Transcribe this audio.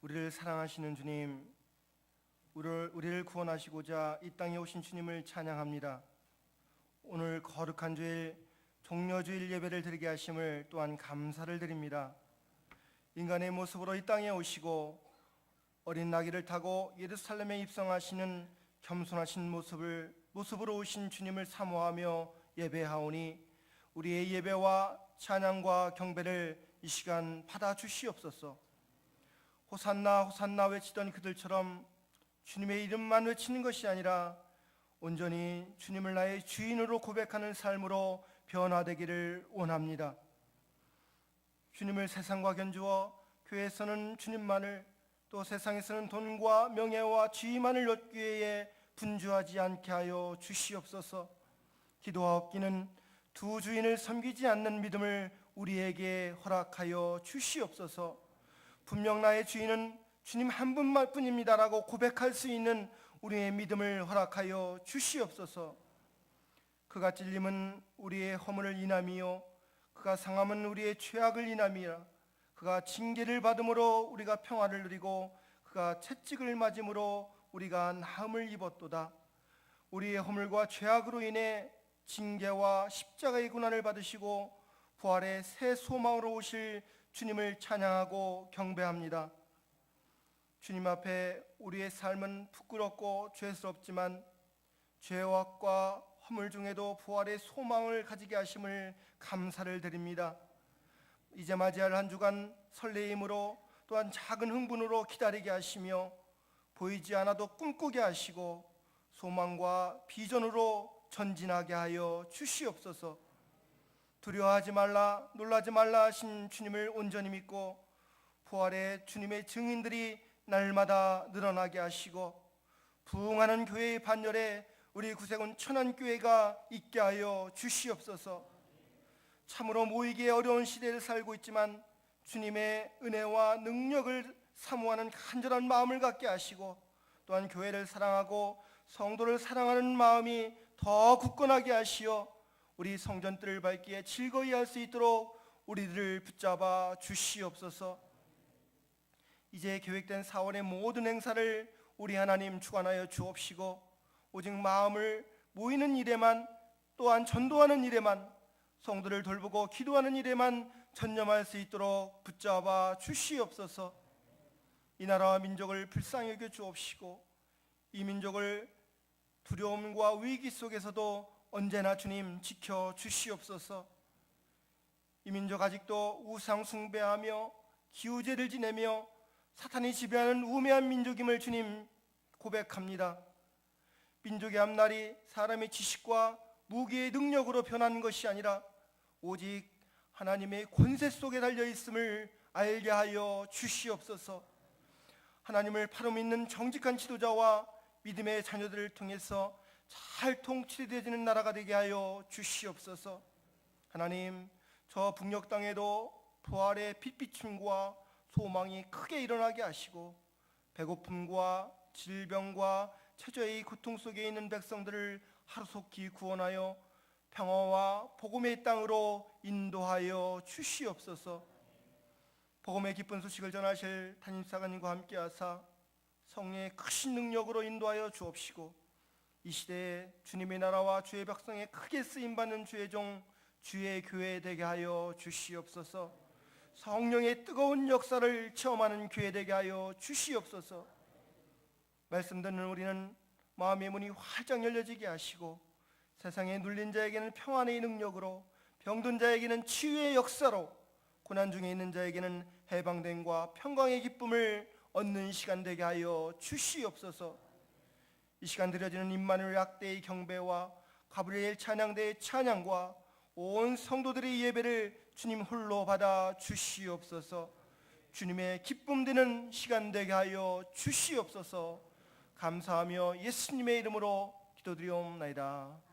우리를 사랑하시는 주님, 우리를, 우리를 구원하시고자 이 땅에 오신 주님을 찬양합니다. 오늘 거룩한 주일 종려주일 예배를 드리게 하심을 또한 감사를 드립니다. 인간의 모습으로 이 땅에 오시고 어린 나귀를 타고 예루살렘에 입성하시는 겸손하신 모습을 모습으로 오신 주님을 사모하며 예배하오니 우리의 예배와 찬양과 경배를 이 시간 받아 주시옵소서. 호산나 호산나 외치던 그들처럼 주님의 이름만 외치는 것이 아니라 온전히 주님을 나의 주인으로 고백하는 삶으로 변화되기를 원합니다. 주님을 세상과 견주어 교회에서는 주님만을 또 세상에서는 돈과 명예와 지위만을 얻기 위해 분주하지 않게 하여 주시옵소서. 기도하옵기는 두 주인을 섬기지 않는 믿음을 우리에게 허락하여 주시옵소서. 분명 나의 주인은 주님 한 분만 뿐입니다라고 고백할 수 있는 우리의 믿음을 허락하여 주시옵소서. 그가 찔림은 우리의 허물을 인함이요 그가 상함은 우리의 죄악을 인함이라 그가 징계를 받음으로 우리가 평화를 누리고 그가 채찍을 맞음으로 우리가 나음을 입었도다 우리의 허물과 죄악으로 인해 징계와 십자가의 고난을 받으시고 부활의 새 소망으로 오실 주님을 찬양하고 경배합니다. 주님 앞에 우리의 삶은 부끄럽고 죄스럽지만 죄악과 허물 중에도 부활의 소망을 가지게 하심을 감사를 드립니다. 이제 맞이할 한 주간 설레임으로 또한 작은 흥분으로 기다리게 하시며 보이지 않아도 꿈꾸게 하시고 소망과 비전으로 전진하게 하여 주시옵소서. 두려워하지 말라 놀라지 말라 하신 주님을 온전히 믿고 부활의 주님의 증인들이 날마다 늘어나게 하시고 부흥하는 교회의 반열에 우리 구세군 천안교회가 있게 하여 주시옵소서. 참으로 모이기에 어려운 시대를 살고 있지만 주님의 은혜와 능력을 사모하는 간절한 마음을 갖게 하시고 또한 교회를 사랑하고 성도를 사랑하는 마음이 더 굳건하게 하시어 우리 성전들을 밟기에 즐거이 할 수 있도록 우리들을 붙잡아 주시옵소서 이제 계획된 4월의 모든 행사를 우리 하나님 주관하여 주옵시고 오직 마음을 모이는 일에만 또한 전도하는 일에만 성도를 돌보고 기도하는 일에만 전념할 수 있도록 붙잡아 주시옵소서. 이 나라와 민족을 불쌍히 여겨 주옵시고 이 민족을 두려움과 위기 속에서도 언제나 주님 지켜 주시옵소서. 이 민족 아직도 우상 숭배하며 기우제를 지내며 사탄이 지배하는 우매한 민족임을 주님 고백합니다. 민족의 앞날이 사람의 지식과 무기의 능력으로 변하는 것이 아니라 오직 하나님의 권세 속에 달려 있음을 알게 하여 주시옵소서. 하나님을 바로 믿는 정직한 지도자와 믿음의 자녀들을 통해서 잘 통치되어지는 나라가 되게 하여 주시옵소서. 하나님, 저 북녘 땅에도 부활의 빛비춤과 소망이 크게 일어나게 하시고 배고픔과 질병과 최저의 고통 속에 있는 백성들을 하루속히 구원하여 평화와 복음의 땅으로 인도하여 주시옵소서. 복음의 기쁜 소식을 전하실 담임사관님과 함께하사 성령의 크신 능력으로 인도하여 주옵시고 이 시대에 주님의 나라와 주의 백성에 크게 쓰임 받는 주의 종 주의 교회 되게 하여 주시옵소서. 성령의 뜨거운 역사를 체험하는 교회 되게 하여 주시옵소서. 말씀 듣는 우리는 마음의 문이 활짝 열려지게 하시고 세상에 눌린 자에게는 평안의 능력으로 병든 자에게는 치유의 역사로 고난 중에 있는 자에게는 해방됨과 평강의 기쁨을 얻는 시간 되게 하여 주시옵소서. 이 시간 드려지는 임마누엘 약대의 경배와 가브리엘 찬양대의 찬양과 온 성도들의 예배를 주님 홀로 받아 주시옵소서. 주님의 기쁨 되는 시간 되게 하여 주시옵소서. 감사하며 예수님의 이름으로 기도드리옵나이다.